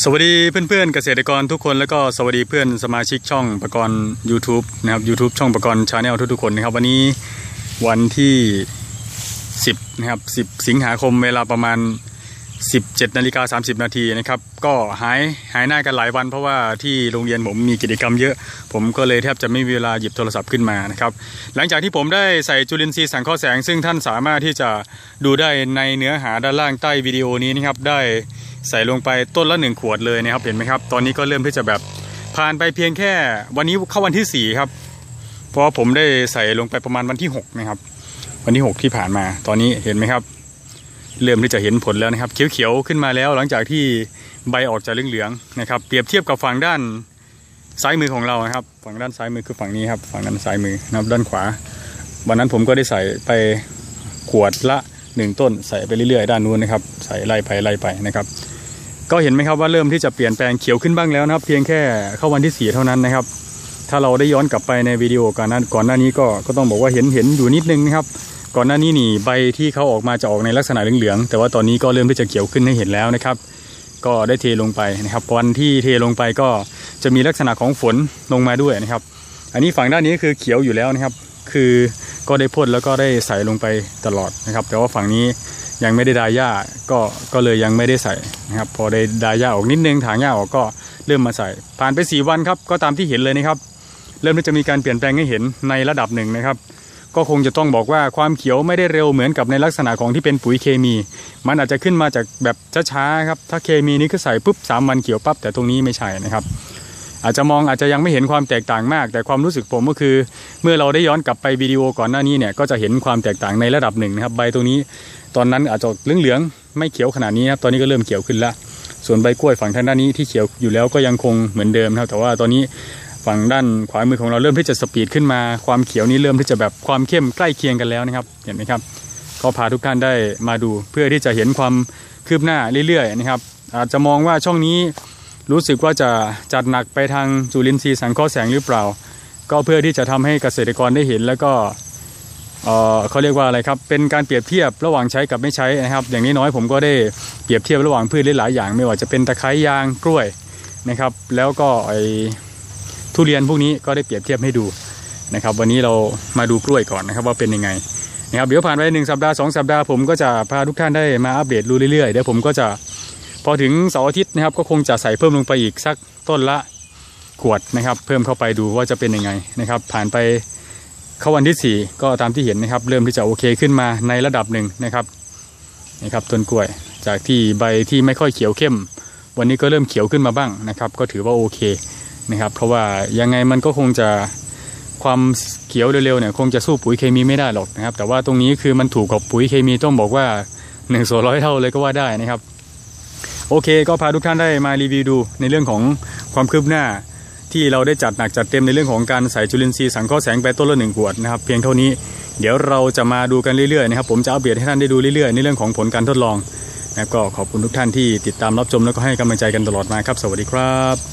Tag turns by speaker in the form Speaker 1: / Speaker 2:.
Speaker 1: สวัสดีเพื่อนๆเกษตรกรทุกคนแล้วก็สวัสดีเพื่อนสมาชิกช่องประกรณ์ YouTube นะครับ YouTube ช่องประกรณ์ชาแนลทุกๆคนนะครับ วันนี้วันที่ 10นะครับ10 สิงหาคมเวลาประมาณ 17นาฬิกา30 นาทีนะครับ ก็หายหายหน้ากันหลายวันเพราะว่าที่โรงเรียนผมมีกิจกรรมเยอะ ผมก็เลยแทบจะไม่มีเวลาหยิบโทรศัพท์ขึ้นมานะครับ หลังจากที่ผมได้ใส่จุลินทรีย์สังเคราะห์แสง ซึ่งท่านสามารถที่จะดูได้ในเนื้อหาด้านล่างใต้วิดีโอนี้นะครับได้ ใส่ลงไปต้นละหนึ่งขวดเลยนะครับเห็นไหมครับ ตอนนี้ก็เริ่มที่จะแบบผ่านไปเพียงแค่วันนี้เข้าวันที่สี่ครับ เพราะว่าผมได้ใส่ลงไปประมาณวันที่หกนะครับ วันที่หกที่ผ่านมาตอนนี้เห็นไหมครับ เริ่มที่จะเห็นผลแล้วนะครับ เขียวๆขึ้นมาแล้ว หลังจากที่ใบออกจากเหลืองๆนะครับ เปรียบเทียบกับฝั่งด้านซ้ายมือของเรานะครับ ฝั่งด้านซ้ายมือคือฝั่งนี้ครับ ฝั่งด้านซ้ายมือนะครับด้านขวา วันนั้นผมก็ได้ใส่ไปขวดละหนึ่งต้น ใส่ไปเรื่อยๆ ด้านนู้นนะครับ ใส่ไล่ไปไล่ไปนะครับ ก็เห็นไหมครับว่าเริ่มที่จะเปลี่ยนแปลงเขียวขึ้นบ้างแล้วนะครับ เพียงแค่เข้าวันที่สี่เท่านั้นนะครับ ถ้าเราได้ย้อนกลับไปในวิดีโอก่อนหน้าก่อนหน้านี้ก็ก็ต้องบอกว่าเห็นเห็นอยู่นิดนึงนะครับ ก่อนหน้านี้นี่ใบที่เขาออกมาจะออกในลักษณะเหลืองๆแต่ว่าตอนนี้ก็เริ่มที่จะเขียวขึ้นให้เห็นแล้วนะครับ ก็ได้เทลงไปนะครับวันที่เทลงไปก็จะมีลักษณะของฝนลงมาด้วยนะครับ อันนี้ฝั่งด้านนี้คือเขียวอยู่แล้วนะครับ คือก็ได้พ่นแล้วก็ได้ใส่ลงไปตลอดนะครับ แต่ว่าฝั่งนี้ ยังไม่ได้ดาหญ้าก็ก็เลยยังไม่ได้ใส่นะครับ พอได้ดาหญ้าออกนิดนึงถางหญ้าออกก็เริ่มมาใส่ ผ่านไป 4 วันครับก็ตามที่เห็นเลยนะครับ เริ่มที่จะมีการเปลี่ยนแปลงให้เห็นในระดับหนึ่งนะครับ ก็คงจะต้องบอกว่าความเขียวไม่ได้เร็วเหมือนกับในลักษณะของที่เป็นปุ๋ยเคมี มันอาจจะขึ้นมาจากแบบช้าๆครับถ้าเคมีนี้ก็ใส่ปุ๊บสามวันเขียวปั๊บแต่ตรงนี้ไม่ใช่นะครับ อาจจะมองอาจจะยังไม่เห็นความแตกต่างมาก แต่ความรู้สึกผมก็คือ เมื่อเราได้ย้อนกลับไปวิดีโอก่อนหน้านี้เนี่ยก็จะเห็นความแตกต่างในระดับหนึ่งนะครับใบตรงนี้ตอนนั้นอาจจะเหลืองๆไม่เขียวขนาดนี้ครับตอนนี้ก็เริ่มเขียวขึ้นล้วส่วนใบกล้วยฝั่งทางด้านนี้ที่เขียวอยู่แล้วก็ยังคงเหมือนเดิมนะครับแต่ว่าตอนนี้ฝั่งด้านขวามือของเราเริ่มที่จะสปีดขึ้นมา ความเขียวนี้เริ่มที่จะแบบความเข้มใกล้เคียงกันแล้วนะครับ เห็นไหมครับ ก็พาทุกท่านได้มาดูเพื่อที่จะเห็นความคืบหน้าเรื่อยๆนะครับ อาจจะมองว่าช่องนี้ รู้สึกว่าจะจัดหนักไปทางจุลินทรีย์สังเคราะห์แสงหรือเปล่า ก็เพื่อที่จะทำให้เกษตรกรได้เห็นแล้วก็เออเขาเรียกว่าอะไรครับ เป็นการเปรียบเทียบระหว่างใช้กับไม่ใช้นะครับ อย่างนี้น้อยผมก็ได้เปรียบเทียบระหว่างพืชหลายอย่าง ไม่ว่าจะเป็นตะไคร้ยางกล้วยนะครับ แล้วก็ไอทุเรียนพวกนี้ก็ได้เปรียบเทียบให้ดูนะครับ วันนี้เรามาดูกล้วยก่อนนะครับว่าเป็นยังไงนะครับเดี๋ยวผ่านไปหนึ่งสัปดาห์สองสัปดาห์ผมก็จะพาทุกท่านได้มาอัปเดตดูเรื่อยๆเดี๋ยวผมก็จะ พอถึงเสาร์อาทิตย์นะครับก็คงจะใส่เพิ่มลงไปอีกสักต้นละขวดนะครับ เพิ่มเข้าไปดูว่าจะเป็นยังไงนะครับ ผ่านไปเข้าวันที่ 4 ก็ตามที่เห็นนะครับ เริ่มที่จะโอเคขึ้นมาในระดับหนึ่งนะครับนะครับต้นกล้วยจากที่ใบที่ไม่ค่อยเขียวเข้ม วันนี้ก็เริ่มเขียวขึ้นมาบ้างนะครับ ก็ถือว่าโอเคนะครับ เพราะว่ายังไงมันก็คงจะความเขียวเร็วๆเนี่ยคงจะสู้ปุ๋ยเคมีไม่ได้หรอกนะครับ แต่ว่าตรงนี้คือมันถูกกับปุ๋ยเคมีต้องบอกว่า1นึ่งส่วนร้อยเท่าเลยก็ว่าได้นะครับ โอเค ก็พาทุกท่านได้มารีวิวดูในเรื่องของความคืบหน้า ที่เราได้จัดหนักจัดเต็มในเรื่องของการใส่จุลินทรีย์สังเคราะห์แสงไปต้นละหนึ่งขวดนะครับเพียงเท่านี้เดี๋ยวเราจะมาดูกันเรื่อยๆนะครับผมจะอัปเดตให้ท่านได้ดูเรื่อยๆในเรื่องของผลการทดลองนะครับก็ขอบคุณทุกท่านที่ติดตามรับชมแล้วก็ให้กำลังใจกันตลอดมาครับ สวัสดีครับ